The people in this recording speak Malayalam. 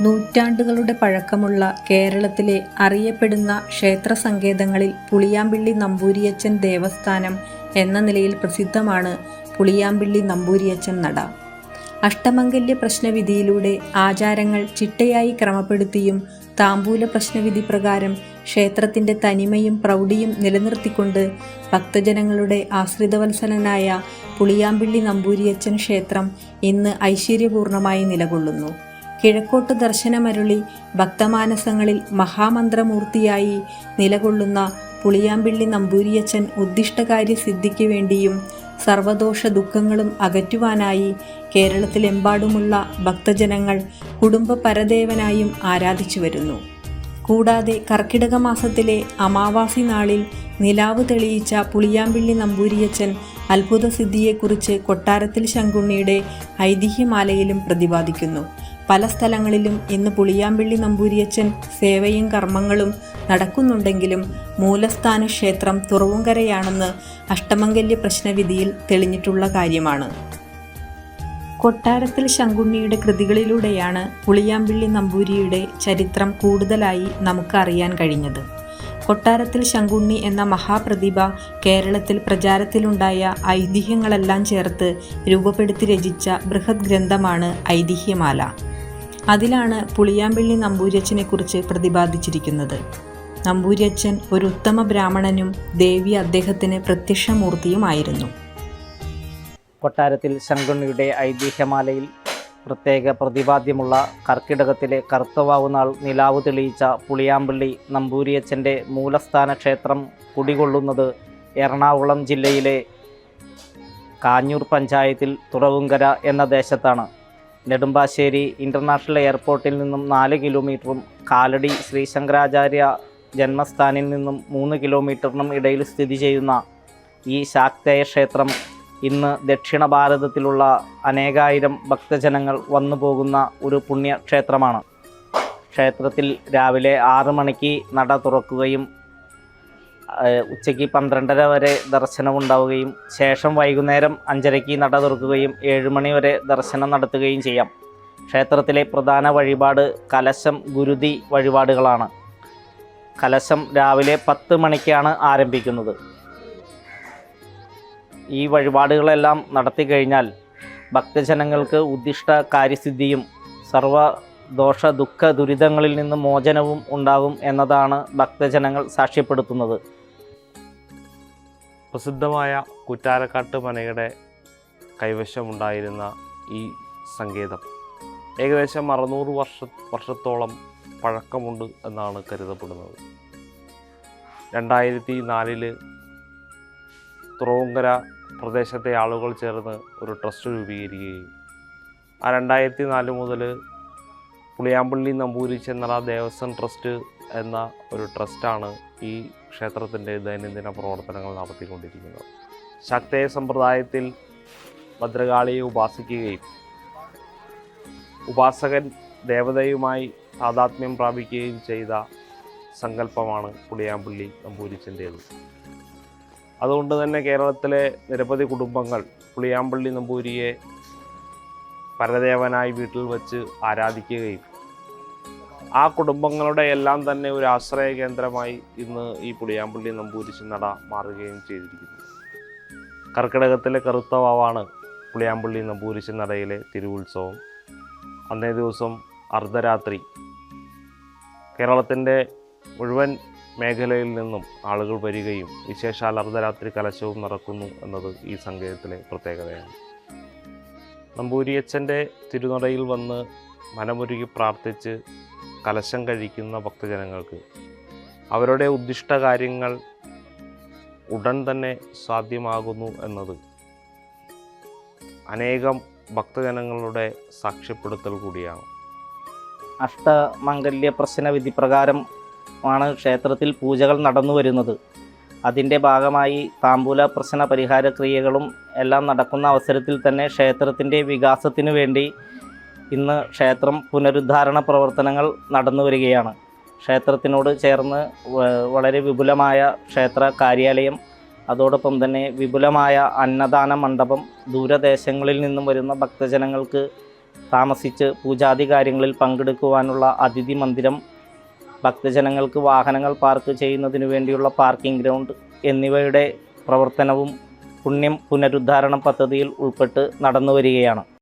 നൂറ്റാണ്ടുകളുടെ പഴക്കമുള്ള കേരളത്തിലെ അറിയപ്പെടുന്ന ക്ഷേത്ര സങ്കേതങ്ങളിൽ പുളിയാമ്പിള്ളി നമ്പൂരിയച്ചൻ ദേവസ്ഥാനം എന്ന നിലയിൽ പ്രസിദ്ധമാണ് പുളിയാമ്പിള്ളി നമ്പൂരിയച്ചൻ നട. അഷ്ടമംഗല്യ പ്രശ്നവിധിയിലൂടെ ആചാരങ്ങൾ ചിട്ടയായി ക്രമപ്പെടുത്തിയും താമ്പൂല പ്രശ്നവിധി പ്രകാരം ക്ഷേത്രത്തിന്റെ തനിമയും പ്രൗഢിയും നിലനിർത്തിക്കൊണ്ട് ഭക്തജനങ്ങളുടെ ആശ്രിതവത്സലനായ പുളിയാമ്പിള്ളി നമ്പൂരിയച്ചൻ ക്ഷേത്രം ഇന്ന് ഐശ്വര്യപൂർണമായി നിലകൊള്ളുന്നു. കിഴക്കോട്ട് ദർശനമരുളി ഭക്തമാനസങ്ങളിൽ മഹാമന്ത്രമൂർത്തിയായി നിലകൊള്ളുന്ന പുളിയാമ്പിള്ളി നമ്പൂരിയച്ചൻ ഉദ്ദിഷ്ടകാര്യ സിദ്ധിക്ക് വേണ്ടിയും സർവദോഷ ദുഃഖങ്ങളും അകറ്റുവാനായി കേരളത്തിലെമ്പാടുമുള്ള ഭക്തജനങ്ങൾ കുടുംബ പരദേവനായും ആരാധിച്ചു വരുന്നു. കൂടാതെ കർക്കിടക മാസത്തിലെ അമാവാസി നാളിൽ നിലാവ് തെളിയിച്ച പുളിയാമ്പിള്ളി നമ്പൂരിയച്ചൻ അത്ഭുത സിദ്ധിയെക്കുറിച്ച് കൊട്ടാരത്തിൽ ശങ്കുണ്ണിയുടെ ഐതിഹ്യമാലയിലും പ്രതിപാദിക്കുന്നു. പല സ്ഥലങ്ങളിലും ഇന്ന് പുളിയാമ്പിള്ളി നമ്പൂരിയച്ചൻ സേവയും കർമ്മങ്ങളും നടക്കുന്നുണ്ടെങ്കിലും മൂലസ്ഥാന ക്ഷേത്രം തുറവുംകരയാണെന്ന് അഷ്ടമംഗല്യ പ്രശ്നവിധിയിൽ തെളിഞ്ഞിട്ടുള്ള കാര്യമാണ്. കൊട്ടാരത്തിൽ ശങ്കുണ്ണിയുടെ കൃതികളിലൂടെയാണ് പുളിയാമ്പിള്ളി നമ്പൂരിയുടെ ചരിത്രം കൂടുതലായി നമുക്ക് അറിയാൻ കഴിഞ്ഞത്. കൊട്ടാരത്തിൽ ശങ്കുണ്ണി എന്ന മഹാപ്രതിഭ കേരളത്തിൽ പ്രചാരത്തിലുണ്ടായ ഐതിഹ്യങ്ങളെല്ലാം ചേർത്ത് രൂപപ്പെടുത്തി രചിച്ച ബൃഹത് ഗ്രന്ഥമാണ് ഐതിഹ്യമാല. അതിലാണ് പുളിയാമ്പിള്ളി നമ്പൂര്യച്ചനെക്കുറിച്ച് പ്രതിപാദിച്ചിരിക്കുന്നത്. നമ്പൂര്യച്ചൻ ഒരു ഉത്തമ ബ്രാഹ്മണനും ദേവി അദ്ദേഹത്തിന് പ്രത്യക്ഷമൂർത്തിയുമായിരുന്നു. കൊട്ടാരത്തിൽ ശങ്കുണ്ണിയുടെ ഐതിഹ്യമാലയിൽ പ്രത്യേക പ്രതിപാദ്യമുള്ള കർക്കിടകത്തിലെ കറുത്തവാവുനാൾ നിലാവ് തെളിയിച്ച പുളിയാമ്പള്ളി നമ്പൂരിയച്ചന്റെ മൂലസ്ഥാന ക്ഷേത്രം കുടികൊള്ളുന്നത് എറണാകുളം ജില്ലയിലെ കാഞ്ഞൂർ പഞ്ചായത്തിൽ തുറവുങ്കര എന്ന ദേശത്താണ്. നെടുമ്പാശ്ശേരി ഇന്റർനാഷണൽ എയർപോർട്ടിൽ നിന്നും നാല് കിലോമീറ്ററും കാലടി ശ്രീശങ്കരാചാര്യ ജന്മസ്ഥാനിൽ നിന്നും മൂന്ന് കിലോമീറ്ററിനും ഇടയിൽ സ്ഥിതി ചെയ്യുന്ന ഈ ശാക്തേയ ക്ഷേത്രം ഇന്ന് ദക്ഷിണ ഭാരതത്തിലുള്ള അനേകായിരം ഭക്തജനങ്ങൾ വന്നു പോകുന്ന ഒരു പുണ്യക്ഷേത്രമാണ്. ക്ഷേത്രത്തിൽ രാവിലെ ആറ് മണിക്ക് നട തുറക്കുകയും ഉച്ചയ്ക്ക് പന്ത്രണ്ടര വരെ ദർശനം ഉണ്ടാവുകയും ശേഷം വൈകുന്നേരം അഞ്ചരയ്ക്ക് നട തുറക്കുകയും ഏഴ് മണി വരെ ദർശനം നടത്തുകയും ചെയ്യാം. ക്ഷേത്രത്തിലെ പ്രധാന വഴിപാട് കലശം ഗുരുതി വഴിപാടുകളാണ്. കലശം രാവിലെ പത്ത് മണിക്കാണ് ആരംഭിക്കുന്നത്. ഈ വഴിപാടുകളെല്ലാം നടത്തി കഴിഞ്ഞാൽ ഭക്തജനങ്ങൾക്ക് ഉദ്ദിഷ്ട കാര്യസിദ്ധിയും സർവ ദോഷ ദുഃഖ ദുരിതങ്ങളിൽ നിന്ന് മോചനവും ഉണ്ടാകും എന്നതാണ് ഭക്തജനങ്ങൾ സാക്ഷ്യപ്പെടുത്തുന്നത്. പ്രസിദ്ധമായ കുറ്റാലക്കാട്ട് മനയുടെ കൈവശമുണ്ടായിരുന്ന ഈ സങ്കേതം. ഏകദേശം അറുന്നൂറ് വർഷ വർഷത്തോളം പഴക്കമുണ്ട് എന്നാണ് കരുതപ്പെടുന്നത്. രണ്ടായിരത്തി നാലിൽ തുറവുങ്കര പ്രദേശത്തെ ആളുകൾ ചേർന്ന് ഒരു ട്രസ്റ്റ് രൂപീകരിക്കുകയും ആ രണ്ടായിരത്തി നാല് മുതൽ പുളിയാമ്പള്ളി നമ്പൂരി ചെന്നറ ദേവസ്വം ട്രസ്റ്റ് എന്ന ഒരു ട്രസ്റ്റാണ് ഈ ക്ഷേത്രത്തിന്റെ ദൈനംദിന പ്രവർത്തനങ്ങൾ നടത്തിക്കൊണ്ടിരിക്കുന്നത്. ശക്തയ സമ്പ്രദായത്തിൽ ഭദ്രകാളിയെ ഉപാസിക്കുകയും ഉപാസകൻ ദേവതയുമായി താതാത്മ്യം പ്രാപിക്കുകയും ചെയ്ത സങ്കല്പമാണ് പുളിയാമ്പള്ളി നമ്പൂരിച്ചന്റേത്. അതുകൊണ്ട് തന്നെ കേരളത്തിലെ നിരവധി കുടുംബങ്ങൾ പുളിയാമ്പള്ളി നമ്പൂരിയെ പരദേവനായി വീട്ടിൽ വച്ച് ആരാധിക്കുകയും ആ കുടുംബങ്ങളുടെ എല്ലാം തന്നെ ഒരു ആശ്രയ കേന്ദ്രമായി ഇന്ന് ഈ പുളിയാമ്പള്ളി നമ്പൂരിശ് നട മാറുകയും ചെയ്തിരിക്കുന്നു. കർക്കിടകത്തിലെ കറുത്ത വാവാണ് പുളിയാമ്പള്ളി നമ്പൂരിശ് നടയിലെ തിരുവുത്സവം. അന്നേ ദിവസം അർദ്ധരാത്രി കേരളത്തിന്റെ മുഴുവൻ മേഖലയിൽ നിന്നും ആളുകൾ വരികയും വിശേഷാൽ അർദ്ധരാത്രി കലശവും നടക്കുന്നു എന്നത് ഈ സങ്കേതത്തിലെ പ്രത്യേകതയാണ്. നമ്പൂരിയച്ഛന്റെ തിരുനടയിൽ വന്ന് മനമുരുകി പ്രാർത്ഥിച്ച് കലശം കഴിക്കുന്ന ഭക്തജനങ്ങൾക്ക് അവരുടെ ഉദ്ദിഷ്ട കാര്യങ്ങൾ ഉടൻ തന്നെ സാധ്യമാകുന്നു എന്നത് അനേകം ഭക്തജനങ്ങളുടെ സാക്ഷ്യപ്പെടുത്തൽ കൂടിയാണ്. അഷ്ടമംഗല്യ പ്രശ്ന വിധി പ്രകാരമാണ് ക്ഷേത്രത്തിൽ പൂജകൾ നടന്നു വരുന്നത് അതിന്റെ ഭാഗമായി താമ്പൂല പ്രശ്ന പരിഹാര ക്രിയകളും എല്ലാം നടക്കുന്ന അവസരത്തിൽ തന്നെ ക്ഷേത്രത്തിന്റെ വികാസത്തിനു വേണ്ടി ഇന്ന് ക്ഷേത്രം പുനരുദ്ധാരണ പ്രവർത്തനങ്ങൾ നടന്നു വരികയാണ്. ക്ഷേത്രത്തിനോട് ചേർന്ന് വളരെ വിപുലമായ ക്ഷേത്ര കാര്യാലയം അതോടൊപ്പം തന്നെ വിപുലമായ അന്നദാന മണ്ഡപം ദൂരദേശങ്ങളിൽ നിന്നും വരുന്ന ഭക്തജനങ്ങൾക്ക് താമസിച്ച് പൂജാതി കാര്യങ്ങളിൽ പങ്കെടുക്കുവാനുള്ള അതിഥി മന്ദിരം ഭക്തജനങ്ങൾക്ക് വാഹനങ്ങൾ പാർക്ക് ചെയ്യുന്നതിനു വേണ്ടിയുള്ള പാർക്കിംഗ് ഗ്രൗണ്ട് എന്നിവയുടെ പ്രവർത്തനവും പുണ്യം പുനരുദ്ധാരണ പദ്ധതിയിൽ ഉൾപ്പെട്ട് നടന്നു വരികയാണ്